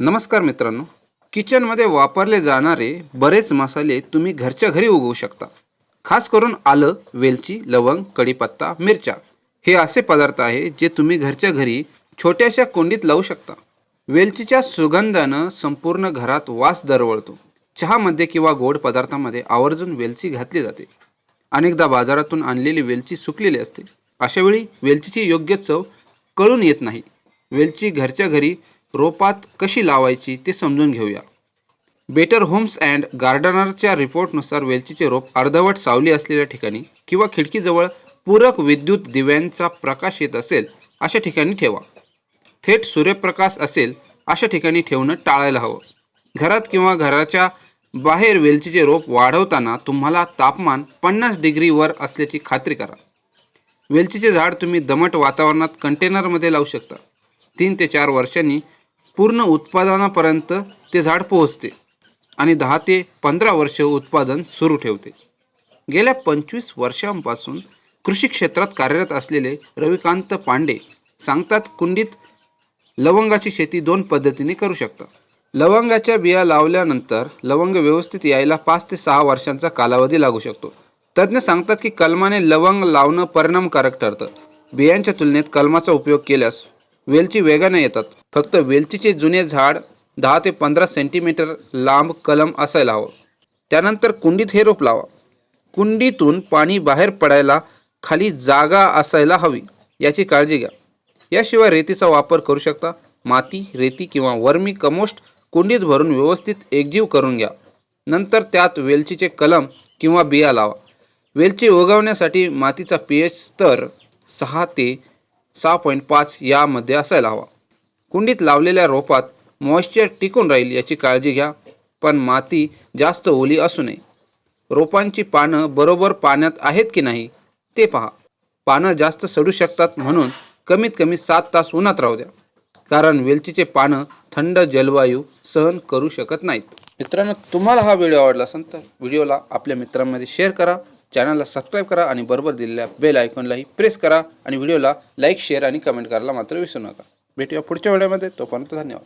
नमस्कार मित्रांनो. किचनमध्ये वापरले जाणारे बरेच मसाले तुम्ही घरच्या घरी उगवू शकता. खास करून आलं वेलची लवंग कढीपत्ता मिरच्या. हे असे पदार्थ आहे जे तुम्ही घरच्या घरी छोट्याशा कोंडीत लावू शकता. वेलचीच्या सुगंधानं संपूर्ण घरात वास दरवळतो. चहामध्ये किंवा गोड पदार्थामध्ये आवर्जून वेलची घातली जाते. अनेकदा बाजारातून आणलेली वेलची सुकलेली असते. अशावेळी वेलचीची योग्य चव कळून येत नाही. वेलची घरच्या घरी रोपात कशी लावायची ते समजून घेऊया. बेटर होम्स अँड गार्डनरच्या रिपोर्टनुसार वेलचीचे रोप अर्धवट सावली असलेल्या ठिकाणी किंवा खिडकीजवळ पूरक विद्युत दिव्यांचा प्रकाश येत असेल अशा ठिकाणी ठेवा. थेट सूर्यप्रकाश असेल अशा ठिकाणी ठेवणं टाळायला हवं. घरात किंवा घराच्या बाहेर वेलचीचे रोप वाढवताना तुम्हाला तापमान पन्नास डिग्रीवर असल्याची खात्री करा. वेलचीचे झाड तुम्ही दमट वातावरणात कंटेनरमध्ये लावू शकता. तीन ते चार वर्षांनी पूर्ण उत्पादनापर्यंत ते झाड पोहोचते आणि दहा ते पंधरा वर्ष उत्पादन सुरू ठेवते. गेल्या पंचवीस वर्षांपासून कृषी क्षेत्रात कार्यरत असलेले रविकांत पांडे सांगतात कुंडीत लवंगाची शेती दोन पद्धतीने करू शकता लवंगाच्या बिया लावल्यानंतर लवंग व्यवस्थित यायला पाच ते सहा वर्षांचा कालावधी लागू शकतो. तज्ज्ञ सांगतात की कलमाने लवंग लावणं परिणामकारक ठरतं. बियांच्या तुलनेत कलमाचा उपयोग केल्यास वेलची वेगाने येतात. फक्त वेलचीचे जुने झाड दहा ते पंधरा सेंटीमीटर लांब कलम असायला हवं. त्यानंतर कुंडीत हे रोप लावा. कुंडीतून पाणी बाहेर पडायला खाली जागा असायला हवी याची काळजी घ्या. याशिवाय रेतीचा वापर करू शकता. माती रेती किंवा वर्मी कमोस्ट कुंडीत भरून व्यवस्थित एकजीव करून घ्या. नंतर त्यात वेलचीचे कलम किंवा बिया लावा. वेलची उगवण्यासाठी मातीचा पी एच स्तर सहा ते सहा पॉईंट पाच यामध्ये असायला हवा. कुंडीत लावलेल्या रोपात मॉइश्चर टिकून राहील याची काळजी घ्या पण माती जास्त ओली असू नये. रोपांची पानं बरोबर पाण्यात आहेत की नाही ते पहा. पानं जास्त सडू शकतात म्हणून कमीत कमी सात तास उन्हात राहू द्या कारण वेलचीचे पानं थंड जलवायू सहन करू शकत नाहीत. मित्रांनो तुम्हाला हा व्हिडिओ आवडला असेल तर व्हिडिओला आपल्या मित्रांमध्ये शेअर करा. चॅनलला सबस्क्राईब करा आणि बरोबर दिलेल्या बेल आयकॉनलाही प्रेस करा आणि व्हिडिओला लाईक शेअर आणि कमेंट करायला मात्र विसरू नका. भेटूया पुढच्या व्हिडिओमध्ये. तोपर्यंत धन्यवाद.